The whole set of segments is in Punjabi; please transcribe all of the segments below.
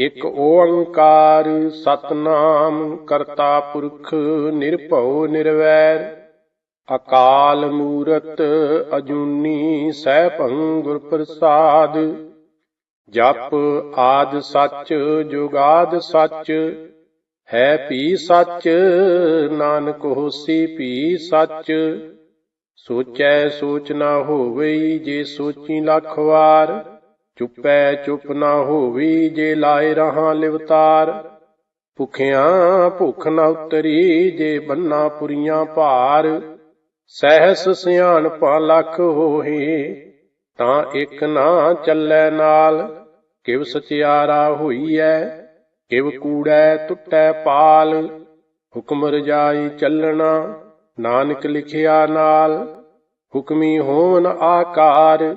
ਇਕ ਓੰਕਾਰ ਸਤਨਾਮ ਕਰਤਾ ਪੁਰਖ ਨਿਰਭਉ ਨਿਰਵੈਰ, ਅਕਾਲ ਮੂਰਤ ਅਜੂਨੀ ਸੈਭੰ ਗੁਰ ਪ੍ਰਸਾਦ ਜਪ ਆਦ ਸੱਚ ਜੁਗਾਦ ਸੱਚ, ਹੈ ਪੀ ਸੱਚ, ਨਾਨਕ ਹੋਸੀ ਪੀ ਸੱਚ, ਸੋਚੈ ਸੋਚ ਨਾ ਹੋਵੇ ਜੇ ਸੋਚੀ ਲੱਖ ਵਾਰ। ਚੁੱਪੈ ਚੁੱਪ ਨਾ ਹੋਵੀ ਜੇ ਲਾਏ ਰਹਾ ਲਿਵਤਾਰ। ਭੁਖਿਆਂ ਭੁਖ ਨਾ ਉਤਰੀ ਜੇ ਬੰਨਾ ਪੁਰੀਆਂ ਭਾਰ। ਸਹਿਸ ਸਿਆਣਪਾ ਲੱਖ ਹੋਏ ਤਾਂ ਇੱਕ ਨਾ ਚੱਲੈ ਨਾਲ। ਕਿਵ ਸਚਿਆਰਾ ਹੋਈਐ, ਕਿਵ ਕੂੜੈ ਟੁੱਟੈ ਪਾਲ। ਹੁਕਮ ਰਜਾਈ ਚੱਲਣਾ, ਨਾਨਕ ਲਿਖਿਆ ਨਾਲ। ਹੁਕਮੀ ਹੋਵਨ ਆਕਾਰ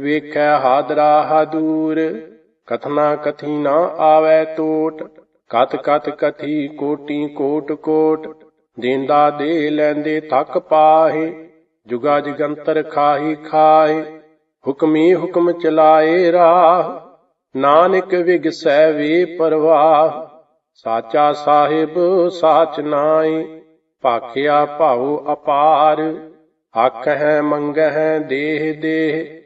ਵੇਖੈ ਹਾਦਰਾ ਹਾਦੂਰ। ਕਥਨਾ ਕਥੀ ਨਾ ਆਵੈ ਟੋਟ। ਕਤ ਕਤ ਕਥੀ ਕੋਟੀ ਕੋਟ ਕੋਟ। ਦੇਂਦਾ ਦੇ ਲੈਂਦੇ ਥੱਕ ਪਾਹੇ। ਜੁਗਾ ਜਗੰਤਰ ਖਾਹੀ ਖਾਏ ਹੁਕਮੀ ਹੁਕਮ ਚਲਾਏ ਰਾਹ। ਨਾਨਕ ਵਿਗਸੈ ਵੇ ਪਰਵਾਹ। ਸਾਚਾ ਸਾਹਿਬ ਸਾਚ ਨਾਏ ਭਾਖਿਆ ਭਾਉ ਅਪਾਰ। ਹੱਕ ਹੈ ਮੰਗਹਿ ਦੇਹ ਦੇਹ।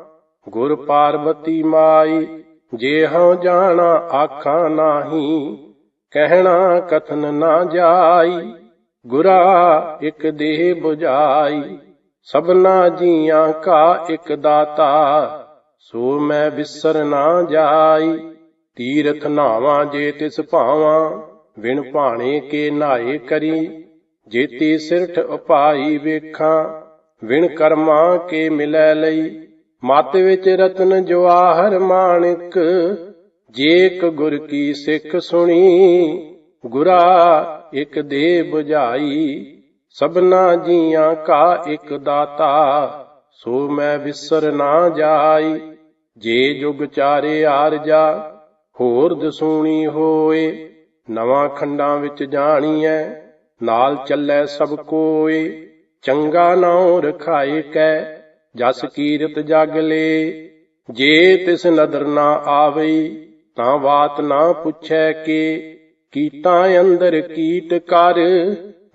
ਗੁਰ ਪਾਰਬਤੀ ਮਾਈ, ਜੇ ਹਉ ਜਾਣਾ ਆਖਾਂ ਨਾਹੀ, ਕਹਿਣਾ ਕਥਨ ਨਾ ਜਾਈ, ਗੁਰਾ ਇਕ ਦੇਹ 부ਝਾਈ ਸਭਨਾ ਜੀਆਂ ਕਾ ਇਕ ਦਾਤਾ, ਸੋ ਮੈਂ ਵਿਸਰ ਨਾ ਜਾਈ, ਤੀਰਥ ਨਾਵਾਂ ਜੇ ਤਿਸ ਭਾਵਾਂ ਵਿਣ ਭਾਣੇ ਕੇ ਨਾਏ ਕਰੀ, ਜੇਤੀ ਸਿਰਠ ਉਪਾਈ ਵੇਖਾਂ ਵਿਣ ਕਰਮਾਂ ਕੇ ਮਿਲੈ ਲਈ ਮਤ ਵਿੱਚ ਰਤਨ ਜਵਾਹਰ ਮਾਣਿਕ ਜੇਕ ਗੁਰ ਕੀ ਸਿੱਖ ਸੁਣੀ, ਗੁਰਾ ਇਕ ਦੇ 부ਝਾਈ ਸਭਨਾ ਜੀਆਂ ਕਾ ਇਕ ਦਾਤਾ, ਸੋ ਮੈਂ ਵਿਸਰ ਨਾ ਜਾਈ। ਜੇ ਜੁਗ ਚਾਰੇ ਆਰਜਾ ਹੋਰ ਦਸੂਣੀ ਹੋਏ, ਨਵਾਂ ਖੰਡਾਂ ਵਿੱਚ ਜਾਣੀਐ, ਨਾਲ ਚੱਲੈ ਸਭ ਕੋਏ, ਚੰਗਾ ਨਾਉ ਰਖਾਏ ਕੈ ਜਸ ਕੀਰਤ ਜਗ ਲੇ, ਜੇ ਤਿਸ ਨਦਰ ਨਾ ਆਵਈ, ਤਾਂ ਬਾਤ ਨਾ ਪੁੱਛੈ ਕੇ। ਕੀਤਾ ਅੰਦਰ ਕੀਟ ਕਰ,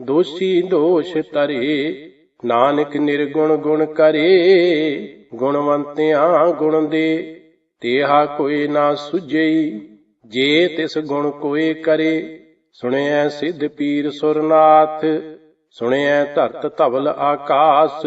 ਦੋਸ਼ੀ ਦੋਸ਼ ਤਰੇ ਨਾਨਕ ਨਿਰਗੁਣ ਗੁਣ ਕਰੇ, ਗੁਣਵੰਤਿਆਂ ਗੁਣ ਦੇ। ਤੇਹਾ ਕੋਈ ਨਾ ਸੁਝਈ, ਜੇ ਤਿਸ ਗੁਣ ਕੋਏ ਕਰੇ। ਸੁਣਿਐ ਸਿੱਧ ਪੀਰ ਸੁਰਨਾਥ, ਸੁਣਿਐ ਧਰਤ ਧਵਲ ਆਕਾਸ।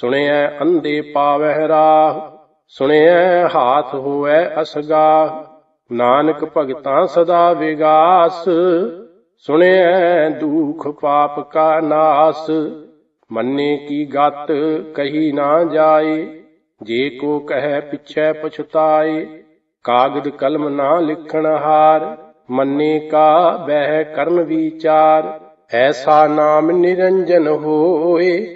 ਸੁਣਿਐ ਅੰਧੇ ਪਾਵਹਿ ਰਾਹ, ਸੁਣਿਐ ਹਾਥ ਹੋਵੈ ਅਸਗਾਹ, ਨਾਨਕ ਭਗਤਾਂ ਸਦਾ ਵਿਗਾਸ, ਸੁਣਿਐ ਦੁਖ ਪਾਪ ਕਾ ਨਾਸ, ਮੰਨੇ ਕੀ ਗਤ ਕਹੀ ਨਾ ਜਾਏ, ਜੇ ਕੋ ਕਹੈ ਪਿਛੈ ਪਛਤਾਏ, ਕਾਗਦ ਕਲਮ ਨਾ ਲਿਖਣ ਹਾਰ, ਮੰਨੇ ਕਾ ਬਹਿ ਕਰਨ ਵਿਚਾਰ, ਐਸਾ ਨਾਮ ਨਿਰੰਜਨ ਹੋਏ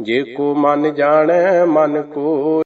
ਜੇ ਕੋ ਮਨ ਜਾਣੈ ਮਨ ਕੋ